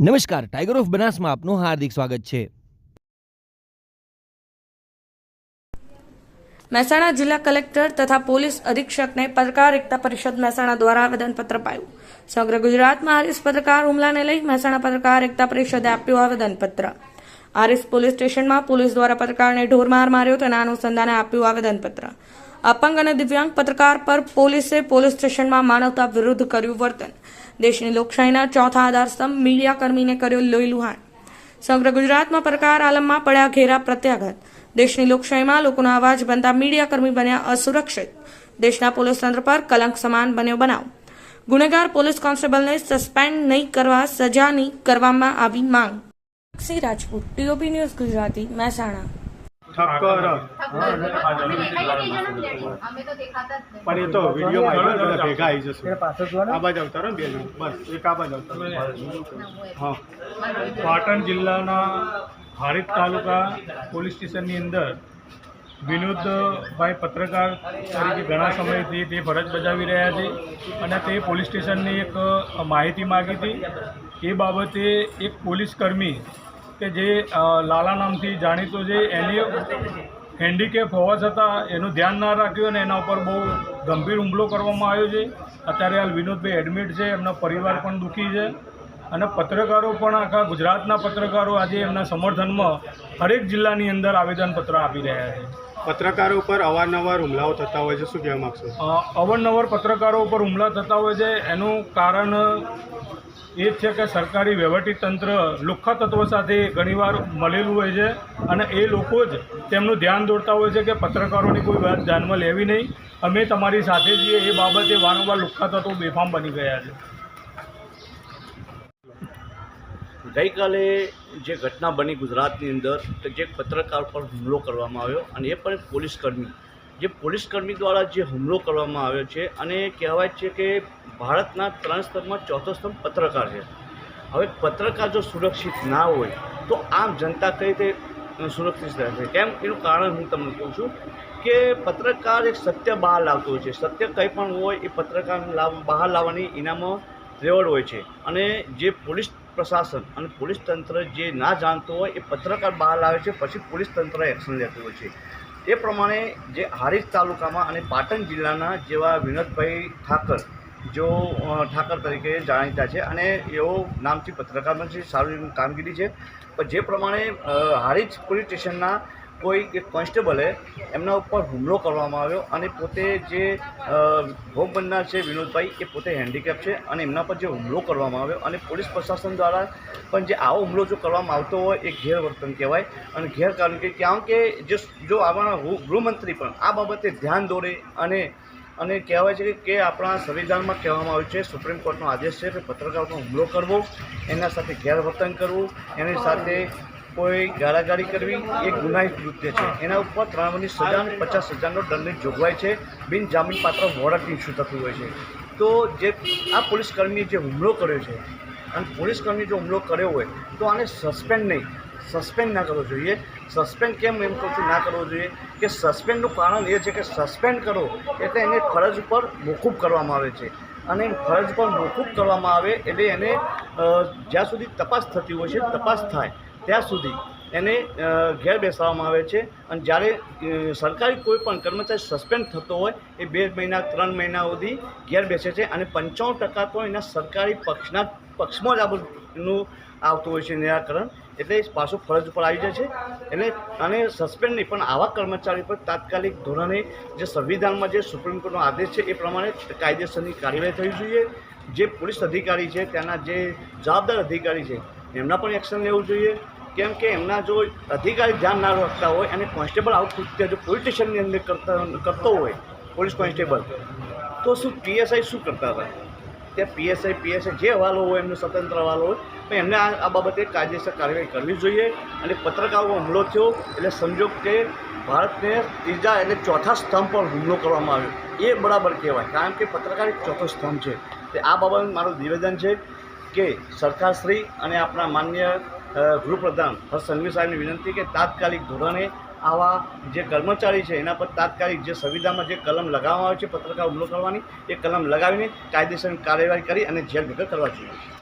નમસ્કાર tiger of બનાસમાં આપનું હાર્દિક સ્વાગત છે. મહેસાણા જિલ્લા કલેક્ટર તથા પોલીસ અધિક્ષકને પત્રકાર એકતા પરિષદ મહેસાણા દ્વારા આવેદનપત્ર અપાયું સમગ્ર ગુજરાતમાં આરિસ પત્રકાર હુમલાને લઈ મહેસાણા પત્રકાર એકતા પરિષદે આપ્યું આવેદનપત્ર. આરિસ પોલીસ સ્ટેશનમાં પોલીસ દ્વારા પત્રકારને ઢોરમાર માર્યો તેના અનુસંધાને આપ્યું આવેદનપત્ર. અપંગ અને દિવ્યાંગ પત્રકાર પર પોલીસે પોલીસ સ્ટેશનમાં માનવતા વિરુદ્ધ કર્યું વર્તન. દેશની લોકશાહીના ચોથા આધારસ્તંભ મીડિયાકર્મીને કર્યો લોહી લુહાણ સમગ્ર ગુજરાતમાં પત્રકાર આલમમાં પડ્યા ઘેરા પ્રત્યાઘાત. દેશની લોકશાહીમાં લોકોનો અવાજ બનતા મીડિયાકર્મી બન્યા અસુરક્ષિત. દેશના પોલીસ તંત્ર પર કલંક સમાન બન્યો બનાવ. ગુનેગાર પોલીસ કોન્સ્ટેબલને સસ્પેન્ડ નહીં કરવા સજાની કરવામાં આવી માંગ. C Rajput, TOP news Gujarati, Mehsana. Thakkar. પણ એ તો વિડીયોમાં આવ્યો ને બધા ભેગા આવી જશે. આ બાજુ આવતા રહો બે જણ. બસ એક આ બાજુ આવતા. હા પાટણ જિલ્લાના હારીજ તાલુકા પોલીસ સ્ટેશનની અંદર વિનોદભાઈ પત્રકાર તરીકે ઘણા સમયથી તે ફરજ બજાવી રહ્યા છે અને તે પોલીસ સ્ટેશનની એક માહિતી માગી હતી. એ બાબતે એક પોલીસ કર્મી કે જે લાલા નામથી જાણીતો છે એની હેન્ડીકેપ હોવા છતાં એનું ધ્યાન ના રાખ્યું અને એના ઉપર બહુ ગંભીર હુમલો કરવામાં આવ્યો છે. અત્યારે હાલ વિનોદભાઈ એડમિટ છે એમના પરિવાર પણ દુઃખી છે અને પત્રકારો પણ આખા ગુજરાતના પત્રકારો આજે એમના સમર્થનમાં હરેક જિલ્લાની અંદર આવેદનપત્ર આપી રહ્યા છે. પત્રકારો ઉપર અવારનવાર હુમલાઓ થતા હોય છે શું કહેવા માગશો? અવારનવાર પત્રકારો ઉપર હુમલા થતા હોય છે. એનું કારણ એ જ છે કે સરકારી વહીવટી તંત્ર લુખ્ખા તત્વો સાથે ઘણીવાર મળેલું હોય છે અને એ લોકો જ તેમનું ધ્યાન દોરતા હોય છે કે પત્રકારોની કોઈ વાત ધ્યાનમાં લેવી નહીં. અમે તમારી સાથે છીએ, એ બાબતે વારંવાર લુખ્ખા તત્વો બેફામ બની ગયા છે. ગઈકાલે જે ઘટના બની ગુજરાતની અંદર કે જે પત્રકાર પર હુમલો કરવામાં આવ્યો અને એ પણ પોલીસકર્મી જે પોલીસકર્મી દ્વારા જે હુમલો કરવામાં આવ્યો છે અને કહેવાય છે કે ભારતના ત્રણ સ્તંભમાં ચોથો સ્તંભ પત્રકાર છે. હવે પત્રકાર જો સુરક્ષિત ના હોય, તો આમ જનતા કઈ રીતે સુરક્ષિત રહેશે? કેમ? એનું કારણ હું તમને કહું છું કે પત્રકાર એક સત્ય બહાર લાવતો હોય છે. સત્ય કંઈ પણ હોય, એ પત્રકાર બહાર લાવવાની એનામાં રેવડ હોય છે. અને જે પોલીસ પ્રશાસન અને પોલીસ તંત્ર જે ના જાણતો હોય, એ પત્રકાર બહાર લાવે છે, પછી પોલીસ તંત્ર એક્શન લેતું હોય છે. એ પ્રમાણે જે હારીજ તાલુકામાં અને પાટણ જિલ્લાના જેવા વિનોદભાઈ ઠાકર, જો ઠાકર તરીકે જાણીતા છે અને એઓ નામથી પત્રકાર પણ છે સારું કામગીરી છે. પણ જે પ્રમાણે હારીજ પોલીસ સ્ટેશનના કોઈ એક કોન્સ્ટેબલે એમના ઉપર હુમલો કરવામાં આવ્યો અને પોતે જે ભોગ બનનાર છે વિનોદભાઈ, એ પોતે હેન્ડીકેપ છે અને એમના પર જે હુમલો કરવામાં આવ્યો અને પોલીસ પ્રશાસન દ્વારા પણ જે આવો હુમલો જો કરવામાં આવતો હોય એ ગેરવર્તન કહેવાય અને ગેરકાનૂની કે, કારણ કે જે જો આપણા ગૃહમંત્રી પણ આ બાબતે ધ્યાન દોરે અને અને કહેવાય છે કે- આપણા સંવિધાનમાં કહેવામાં આવ્યું છે, સુપ્રીમ કોર્ટનો આદેશ છે કે પત્રકાર હુમલો કરવો, એના સાથે ગેરવર્તન કરવું, એની સાથે કોઈ ગાળાગાળી કરવી એ ગુનાહિત કૃત્ય છે. એના ઉપર ત્રણ વર્ષની સજા અને પચાસ હજારનો દંડની જોગવાઈ છે. બિનજામીનપાત્ર વોરંટ ઇસ્યુ થતું હોય છે. તો જે આ પોલીસકર્મીએ જે હુમલો કર્યો છે, અને પોલીસકર્મી જો હુમલો કર્યો હોય, તો આને સસ્પેન્ડ નહીં, સસ્પેન્ડ ના કરવો જોઈએ. સસ્પેન્ડ કેમ એમ કહું છું, ના કરવો જોઈએ. કે સસ્પેન્ડનું કારણ એ છે કે સસ્પેન્ડ કરો, એટલે એને ફરજ ઉપર મોકૂફ કરવામાં આવે છે. અને ફરજ પર મોકૂફ કરવામાં આવે, એટલે એને જ્યાં સુધી તપાસ થતી હોય છે, તપાસ થાય. ત્યાં સુધી એને ઘેર બેસાડવામાં આવે છે અને જ્યારે સરકારી કોઈ પણ કર્મચારી સસ્પેન્ડ થતો હોય, એ બે મહિના, ત્રણ મહિના સુધી ઘેર બેસે છે અને પંચાવન ટકા તો એના સરકારી પક્ષના, પક્ષમાં જ આ બધું આવતું હોય છે નિરાકરણ. એટલે પાછું ફરજ ઉપર આવી જાય છે. એટલે અને સસ્પેન્ડ નહીં, પણ આવા કર્મચારી પર તાત્કાલિક ધોરણે જે સંવિધાનમાં જે સુપ્રીમ કોર્ટનો આદેશ છે એ પ્રમાણે કાયદેસરની કાર્યવાહી થવી જોઈએ. જે પોલીસ અધિકારી છે, ત્યાંના જે જવાબદાર અધિકારી છે, એમના પણ એક્શન લેવું જોઈએ. કેમ કે એમના જો અધિકારી ધ્યાન ના રાખતા હોય અને કોન્સ્ટેબલ આવું કૃત્ય જો પોલીસ અંદર કરતા, કરતો હોય, પોલીસ કોન્સ્ટેબલ, તો શું પીએસઆઈ શું કરતા હતા? ત્યાં પીએસઆઈ પીએસઆઈ જે હવાલો હોય, એમનો સ્વતંત્ર હવાલો હોય, તો એમને આ બાબતે કાયદેસર કાર્યવાહી કરવી જોઈએ. અને પત્રકારો હુમલો થયો, એટલે સમજો કે ભારતને ત્રીજા એટલે ચોથા સ્તંભ પર હુમલો કરવામાં આવ્યો. એ બરાબર કહેવાય, કારણ કે પત્રકાર એક ચોથો સ્તંભ છે. તે આ બાબતે મારું નિવેદન છે કે સરકારશ્રી અને આપણા માન્ય ગૃહપ્રધાન હર્ષ સંઘવી સાહેબની વિનંતી કે તાત્કાલિક ધોરણે આવા જે કર્મચારી છે, એના પર તાત્કાલિક જે સંવિધાનમાં જે કલમ લગાવવામાં આવે છે, પત્રકાર હુમલો કરવાની, એ કલમ લગાવીને કાયદેસરની કાર્યવાહી કરી અને જેલ ભેગા કરવા જોઈએ.